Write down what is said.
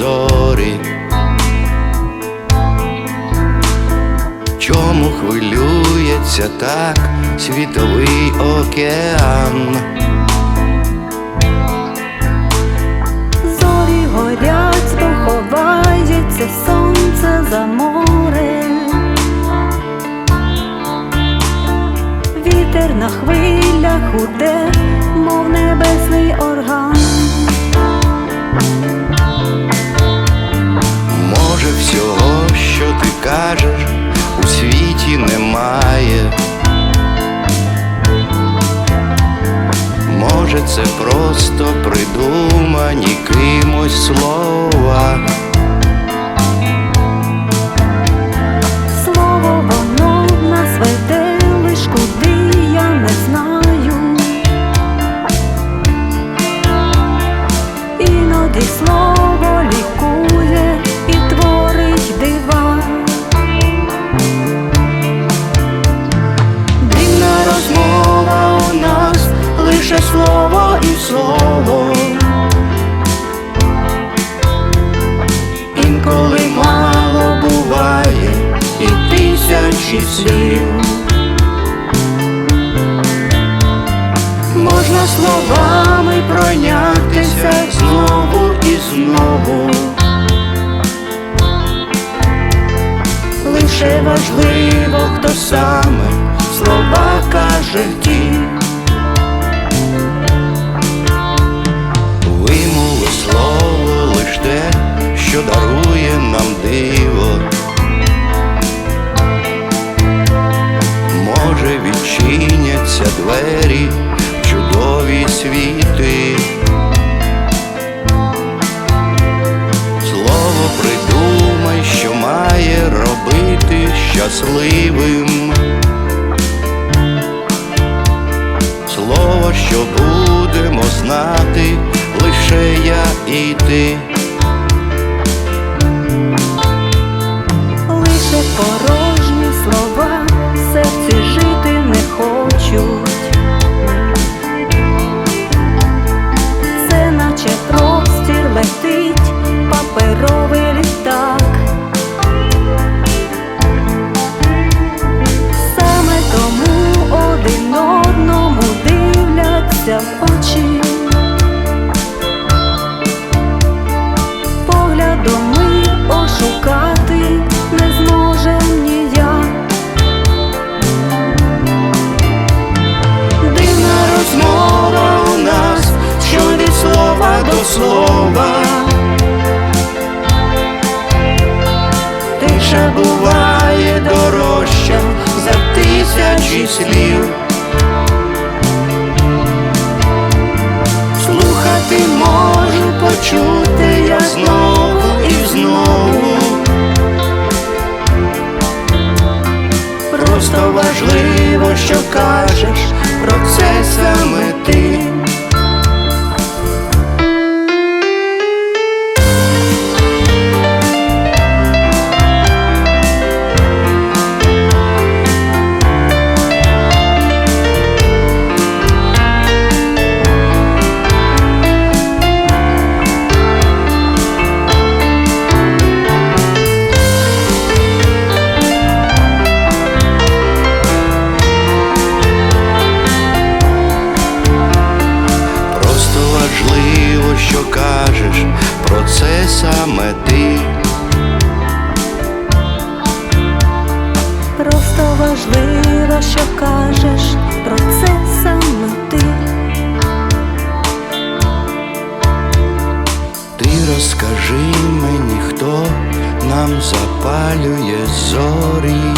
зорі. Чому хвилюється так світовий океан? Зорі горять, бо ховається сонце за море. Вітер на хвилях уде, мов небесний орган. Може, це просто придумані кимось слова. Слово воно нас лиш куди я не знаю. Іноді слово лікує слово і слово. Інколи мало буває і тисячі слів. Можна словами пройнятися знову і знову. Лише важливо, хто саме слова каже ті. Диво. Може відчиняться двері в чудові світи. Слово придумай, що має робити щасливим. Слово, що будемо знати, лише я і ти. Дивляться очі. Поглядом ми ошукати не зможем ніяк. Дивна розмова у нас, що від слова до слова. Тиша буває дорожча за тисячі слів. Важливо, що кажеш Просто важливо, що кажеш про це саме ти. Ти розкажи мені, хто нам запалює зорі.